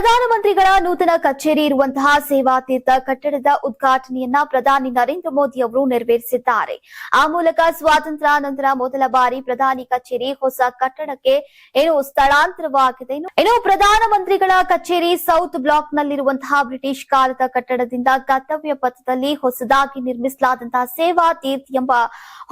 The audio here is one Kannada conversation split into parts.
ಪ್ರಧಾನಮಂತ್ರಿಗಳ ನೂತನ ಕಚೇರಿ ಇರುವಂತಹ ಸೇವಾತೀರ್ಥ ಕಟ್ಟಡದ ಉದ್ಘಾಟನೆಯನ್ನ ಪ್ರಧಾನಿ ನರೇಂದ್ರ ಮೋದಿ ಅವರು ನೆರವೇರಿಸಿದ್ದಾರೆ. ಆ ಮೂಲಕ ಸ್ವಾತಂತ್ರ್ಯ ನಂತರ ಮೊದಲ ಬಾರಿ ಪ್ರಧಾನಿ ಕಚೇರಿ ಹೊಸ ಕಟ್ಟಡಕ್ಕೆ ಏನು ಸ್ಥಳಾಂತರವಾಗಿದೆ. ಏನು ಇನ್ನು ಪ್ರಧಾನಮಂತ್ರಿಗಳ ಕಚೇರಿ ಸೌತ್ ಬ್ಲಾಕ್ ನಲ್ಲಿರುವಂತಹ ಬ್ರಿಟಿಷ್ ಕಾಲದ ಕಟ್ಟಡದಿಂದ ಕರ್ತವ್ಯ ಪಥದಲ್ಲಿ ಹೊಸದಾಗಿ ನಿರ್ಮಿಸಲಾದಂತಹ ಸೇವಾ ತೀರ್ಥ ಎಂಬ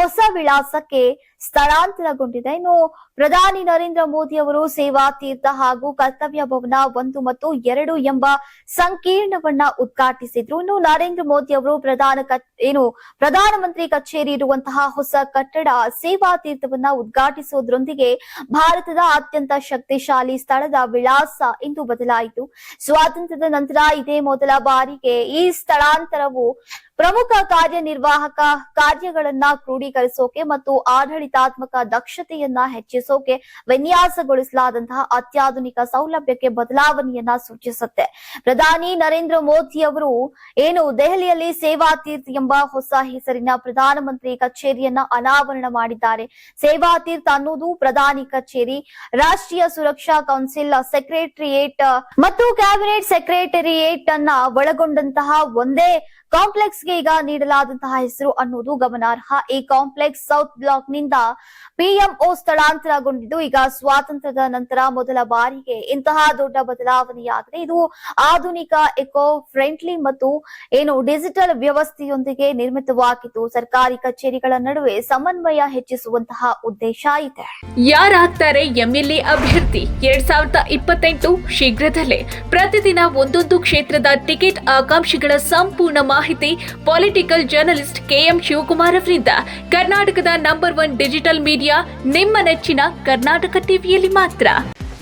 ಹೊಸ ವಿಳಾಸಕ್ಕೆ ಸ್ಥಳಾಂತರಗೊಂಡಿದೆ. ಇನ್ನು ಪ್ರಧಾನಿ ನರೇಂದ್ರ ಮೋದಿ ಅವರು ಸೇವಾ ತೀರ್ಥ ಹಾಗೂ ಕರ್ತವ್ಯ ಭವನ ಒಂದು ಎರಡು ಎಂಬ ಸಂಕೀರ್ಣವನ್ನ ಉದ್ಘಾಟಿಸಿದ್ರು. ಇನ್ನು ನರೇಂದ್ರ ಮೋದಿ ಅವರು ಪ್ರಧಾನ ಏನು, ಪ್ರಧಾನಮಂತ್ರಿ ಕಚೇರಿ ಇರುವಂತಹ ಹೊಸ ಕಟ್ಟಡ ಸೇವಾ ತೀರ್ಥವನ್ನ ಉದ್ಘಾಟಿಸುವುದರೊಂದಿಗೆ ಭಾರತದ ಅತ್ಯಂತ ಶಕ್ತಿಶಾಲಿ ಸ್ಥಳದ ವಿಳಾಸ ಇಂದು ಬದಲಾಯಿತು. ಸ್ವಾತಂತ್ರ್ಯದ ನಂತರ ಇದೇ ಮೊದಲ ಬಾರಿಗೆ ಈ ಸ್ಥಳಾಂತರವು ಪ್ರಮುಖ ಕಾರ್ಯನಿರ್ವಾಹಕ ಕಾರ್ಯಗಳನ್ನ ಕ್ರೋಢೀಕರಿಸೋಕೆ ಮತ್ತು ಆಡಳಿತಾತ್ಮಕ ದಕ್ಷತೆಯನ್ನ ಹೆಚ್ಚಿಸೋಕೆ ವಿನ್ಯಾಸಗೊಳಿಸಲಾದಂತಹ ಅತ್ಯಾಧುನಿಕ ಸೌಲಭ್ಯಕ್ಕೆ ಬದಲಾವಣೆಯನ್ನ ಸೂಚಿಸುತ್ತೆ. ಪ್ರಧಾನಿ ನರೇಂದ್ರ ಮೋದಿ ಅವರು ಏನು ದೆಹಲಿಯಲ್ಲಿ ಸೇವಾ ತೀರ್ಥ ಎಂಬ ಹೊಸ ಹೆಸರಿನ ಪ್ರಧಾನಮಂತ್ರಿ ಕಚೇರಿಯನ್ನ ಅನಾವರಣ ಮಾಡಿದ್ದಾರೆ. ಸೇವಾ ತೀರ್ಥ ಅನ್ನೋದು ಪ್ರಧಾನಿ ಕಚೇರಿ, ರಾಷ್ಟ್ರೀಯ ಸುರಕ್ಷಾ ಕೌನ್ಸಿಲ್, ಸೆಕ್ರೆಟರಿಯೇಟ್ ಮತ್ತು ಕ್ಯಾಬಿನೆಟ್ ಸೆಕ್ರೆಟರಿಯೇಟ್ ಅನ್ನ ಒಳಗೊಂಡಂತಹ ಒಂದೇ ಕಾಂಪ್ಲೆಕ್ಸ್ಗೆ ಈಗ ನೀಡಲಾದಂತಹ ಹೆಸರು ಅನ್ನೋದು ಗಮನಾರ್ಹ. ಈ ಕಾಂಪ್ಲೆಕ್ಸ್ ಸೌತ್ ಬ್ಲಾಕ್ನಿಂದ ಪಿಎಂಒ ಸ್ಥಳಾಂತರಗೊಂಡಿದ್ದು ಈಗ ಸ್ವಾತಂತ್ರ್ಯದ ನಂತರ ಮೊದಲ ಬಾರಿಗೆ ಇಂತಹ ದೊಡ್ಡ ಬದಲಾವಣೆಯಾಗಿದೆ ಇದು ಆಧುನಿಕ ಎಕೋ ಫ್ರೆಂಡ್ಲಿ ಮತ್ತು ಏನು ಡಿಜಿಟಲ್ ವ್ಯವಸ್ಥೆಯೊಂದಿಗೆ ನಿರ್ಮಿತವಾಗಿದ್ದು, ಸರ್ಕಾರಿ ಕಚೇರಿಗಳ ನಡುವೆ ಸಮನ್ವಯ ಹೆಚ್ಚಿಸುವಂತಹ ಉದ್ದೇಶ ಇದೆ. ಯಾರಾಗ್ತಾರೆ ಎಂಎಲ್ಎ ಅಭ್ಯರ್ಥಿ? ಎರಡ್ ಸಾವಿರದ ಇಪ್ಪತ್ತೆಂಟು ಶೀಘ್ರದಲ್ಲೇ. ಪ್ರತಿದಿನ ಒಂದೊಂದು ಕ್ಷೇತ್ರದ ಟಿಕೆಟ್ ಆಕಾಂಕ್ಷಿಗಳ ಸಂಪೂರ್ಣ ಮಾಹಿತಿ ಪೊಲಿಟಿಕಲ್ ಜರ್ನಲಿಸ್ಟ್ ಕೆಎಂ ಶಿವಕುಮಾರ್ ಅವರಿಂದ. ಕರ್ನಾಟಕದ ನಂಬರ್ ಒನ್ ಡಿಜಿಟಲ್ ಮೀಡಿಯಾ, ನಿಮ್ಮ ನೆಚ್ಚಿನ ಕರ್ನಾಟಕ ಟಿವಿಯಲ್ಲಿ ಮಾತ್ರ.